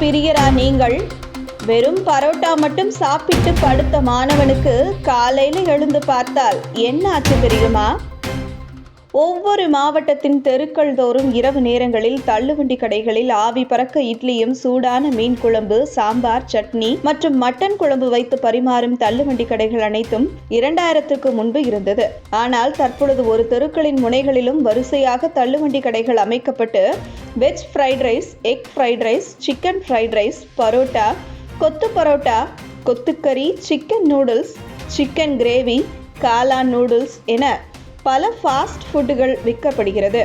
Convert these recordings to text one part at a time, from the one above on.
பிரியரா நீங்கள்? வெறும் பரோட்டா மட்டும் சாப்பிட்டு படுத்த மாணவனுக்கு காலையில எழுந்து பார்த்தால் என்ன ஆச்சு தெரியுமா? ஒவ்வொரு மாவட்டத்தின் தெருக்கள் தோறும் இரவு நேரங்களில் தள்ளுவண்டி கடைகளில் ஆவி பறக்க இட்லியும் சூடான மீன் குழம்பு சாம்பார் சட்னி மற்றும் மட்டன் குழம்பு வைத்து பரிமாறும் தள்ளுவண்டி கடைகள் அனைத்தும் இரண்டாயிரத்துக்கு முன்பு இருந்தது. ஆனால் தற்பொழுது ஒரு தெருக்களின் முனைகளிலும் வரிசையாக தள்ளுவண்டி கடைகள் அமைக்கப்பட்டு veg fried rice egg fried rice chicken fried rice parotta kothu parotta கொத்துக்கறி chicken noodles chicken gravy காளான் நூடுல்ஸ் என பல ஃபாஸ்ட் ஃபுட்டுகள் விற்கப்படுகிறது.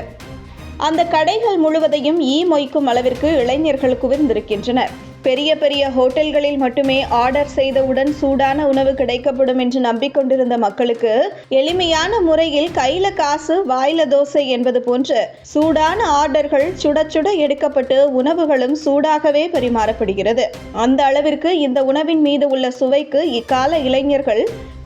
அந்த கடைகள் முழுவதையும் ஈ மொய்க்கும் அளவிற்கு இளைஞர்கள் குவிந்திருக்கின்றனர். பெரிய பெரிய ஹோட்டல்களில் மட்டுமே ஆர்டர் செய்தவுடன் சூடான உணவு கிடைக்கப்படும் என்று நம்பிக்கொண்டிருந்த மக்களுக்கு எளிமையான முறையில் கையில காசு வாயில தோசை என்பது போன்று சூடான ஆர்டர்கள் சுட சுட எடுக்கப்பட்டு உணவுகளும் சூடாகவே பரிமாறப்படுகிறது. அந்த அளவிற்கு இந்த உணவின் மீது உள்ள சுவைக்கு இக்கால இளைஞர்கள்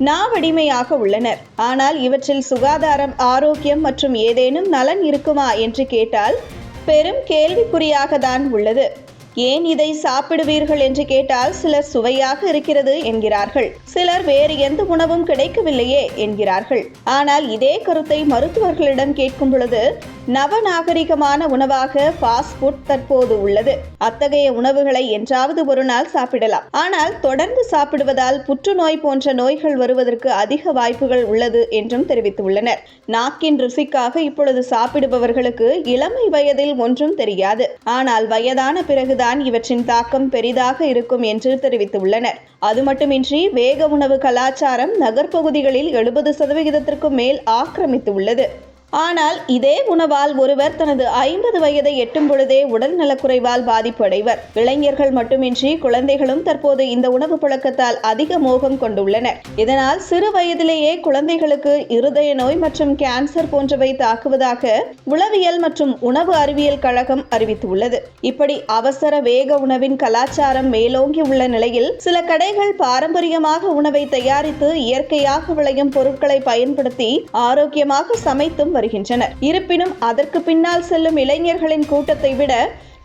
நாவடிமையாக உள்ளனர். ஆனால் இவற்றில் சுகாதாரம் ஆரோக்கியம் மற்றும் ஏதேனும் நலன் இருக்குமா என்று கேட்டால் பெரும் கேள்விக்குறியாக தான் உள்ளது. ஏன் இதை சாப்பிடுவீர்கள் என்று கேட்டால் சிலர் சுவையாக இருக்கிறது என்கிறார்கள். சிலர் வேறு எந்த உணவும் கிடைக்கவில்லையே என்கிறார்கள். ஆனால் இதே கருத்தை மருத்துவர்களிடம் கேட்கும் பொழுது நவநாகரிகமான உணவாக ஃபாஸ்ட் ஃபுட் தற்போது உள்ளது. அத்தகைய உணவுகளை என்றாவது ஒரு நாள் சாப்பிடலாம். ஆனால் தொடர்ந்து சாப்பிடுவதால் புற்றுநோய் போன்ற நோய்கள் வருவதற்கு அதிக வாய்ப்புகள் உள்ளது என்றும் தெரிவித்துள்ளனர். நாக்கின் ருசிக்காக இப்பொழுது சாப்பிடுபவர்களுக்கு இளமை வயதில் ஒன்றும் தெரியாது. ஆனால் வயதான பிறகுதான் இவற்றின் தாக்கம் பெரிதாக இருக்கும் என்று தெரிவித்துள்ளனர். அது மட்டுமின்றி வேக உணவு கலாச்சாரம் நகர்ப்பகுதிகளில் எழுபது சதவிகிதத்திற்கும் மேல் ஆக்கிரமித்துள்ளது. ஆனால் இதே உணவால் ஒருவர் தனது ஐம்பது வயதை எட்டும் பொழுதே உடல் நலக்குறைவால் பாதிப்பு அடைவர் இளைஞர்கள் மட்டுமின்றி குழந்தைகளும் தற்போது இந்த உணவு பழக்கத்தால் அதிக மோகம் கொண்டுள்ளனர். இதனால் சிறு வயதிலேயே குழந்தைகளுக்கு இருதய நோய் மற்றும் கேன்சர் போன்றவை தாக்குவதாக உளவியல் மற்றும் உணவு அறிவியல் கழகம் அறிவித்துள்ளது. இப்படி அவசர வேக உணவின் கலாச்சாரம் மேலோங்கி உள்ள நிலையில் சில கடைகள் பாரம்பரியமாக உணவை தயாரித்து இயற்கையாக விளையும் பொருட்களை பயன்படுத்தி ஆரோக்கியமாக சமைத்தும் வருகின்றனர். இருப்பினும் அதற்கு பின்னால் செல்லும் இளைஞர்களின் கூட்டத்தை விட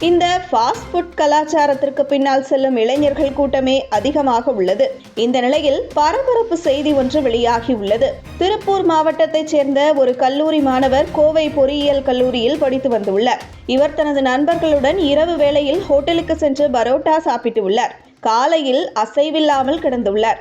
இந்த ஃபாஸ்ட் ஃபுட் கலாச்சாரத்திற்கு பின்னால் செல்லும் இளைஞர்கள் கூட்டமே அதிகமாக உள்ளது. இந்த நிலையில் பரபரப்பு செய்தி ஒன்று வெளியாகி உள்ளது. திருப்பூர் மாவட்டத்தைச் சேர்ந்த ஒரு கல்லூரி மாணவர் கோவை பொறியியல் கல்லூரியில் படித்து வந்துள்ளார். இவர் தனது நண்பர்களுடன் இரவு வேளையில் ஹோட்டலுக்கு சென்று பரோட்டா சாப்பிட்டு உள்ளார். காலையில் அசைவில்லாமல் கிடந்துள்ளார்.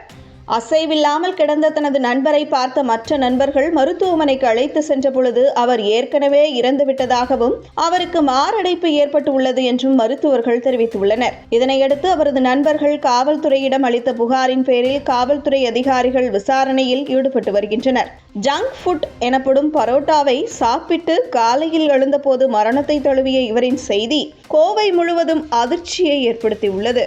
அசைவில்லாமல் கிடந்த தனது நண்பரை பார்த்த மற்ற நண்பர்கள் மருத்துவமனைக்கு அழைத்து சென்ற பொழுது அவர் ஏற்கனவே இறந்துவிட்டதாகவும் அவருக்கு மாரடைப்பு ஏற்பட்டு உள்ளது என்றும் மருத்துவர்கள் தெரிவித்துள்ளனர். இதனையடுத்து அவரது நண்பர்கள் காவல்துறையிடம் அளித்த புகாரின் பேரில் காவல்துறை அதிகாரிகள் விசாரணையில் ஈடுபட்டு வருகின்றனர். ஜங்க் ஃபுட் எனப்படும் பரோட்டாவை சாப்பிட்டு காலையில் எழுந்தபோது மரணத்தை தழுவிய இவரின் செய்தி கோவை முழுவதும் அதிர்ச்சியை ஏற்படுத்தியுள்ளது.